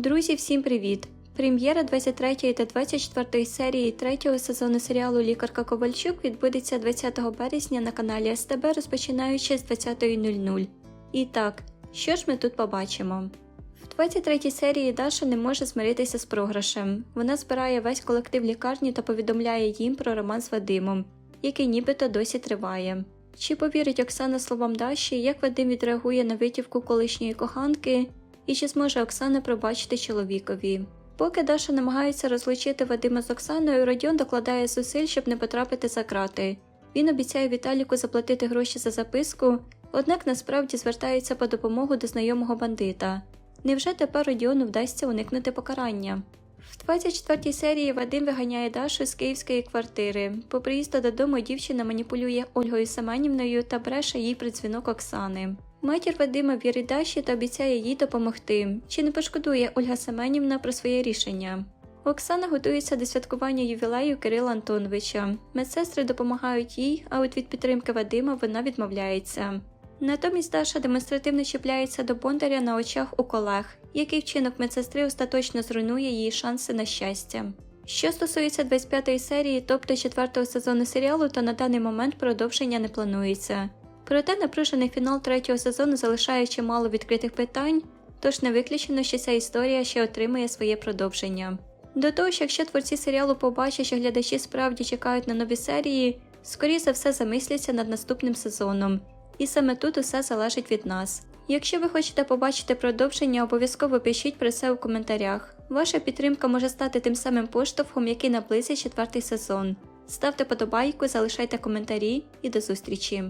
Друзі, всім привіт! Прем'єра 23 та 24 серії третього сезону серіалу Лікарка Ковальчук відбудеться 20 березня на каналі СТБ, розпочинаючи з 20.00. І так, що ж ми тут побачимо? В 23 серії Даша не може змиритися з програшем. Вона збирає весь колектив лікарні та повідомляє їм про роман з Вадимом, який нібито досі триває. Чи повірить Оксана словам Даші, як Вадим відреагує на витівку колишньої коханки, і чи зможе Оксана пробачити чоловікові? Поки Даша намагається розлучити Вадима з Оксаною, Родіон докладає зусиль, щоб не потрапити за крати. Він обіцяє Віталіку заплатити гроші за записку, однак насправді звертається по допомогу до знайомого бандита. Невже тепер Родіону вдасться уникнути покарання? В 24-й серії Вадим виганяє Дашу з київської квартири. По приїзду додому дівчина маніпулює Ольгою Семенівною та бреше їй при дзвінок Оксани. Матір Вадима вірить Даші та обіцяє їй допомогти. Чи не пошкодує Ольга Семенівна про своє рішення? Оксана готується до святкування ювілею Кирила Антоновича. Медсестри допомагають їй, а от від підтримки Вадима вона відмовляється. Натомість Даша демонстративно чіпляється до Бондаря на очах у колег, який вчинок медсестри остаточно зруйнує її шанси на щастя. Що стосується 25-ї серії, тобто 4-го сезону серіалу, то на даний момент продовження не планується. Проте напружений фінал третього сезону залишає чимало відкритих питань, тож не виключено, що ця історія ще отримає своє продовження. До того ж, якщо творці серіалу побачать, що глядачі справді чекають на нові серії, скоріше за все замисляться над наступним сезоном. І саме тут усе залежить від нас. Якщо ви хочете побачити продовження, обов'язково пишіть про це у коментарях. Ваша підтримка може стати тим самим поштовхом, який наблизить четвертий сезон. Ставте подобайку, залишайте коментарі і до зустрічі!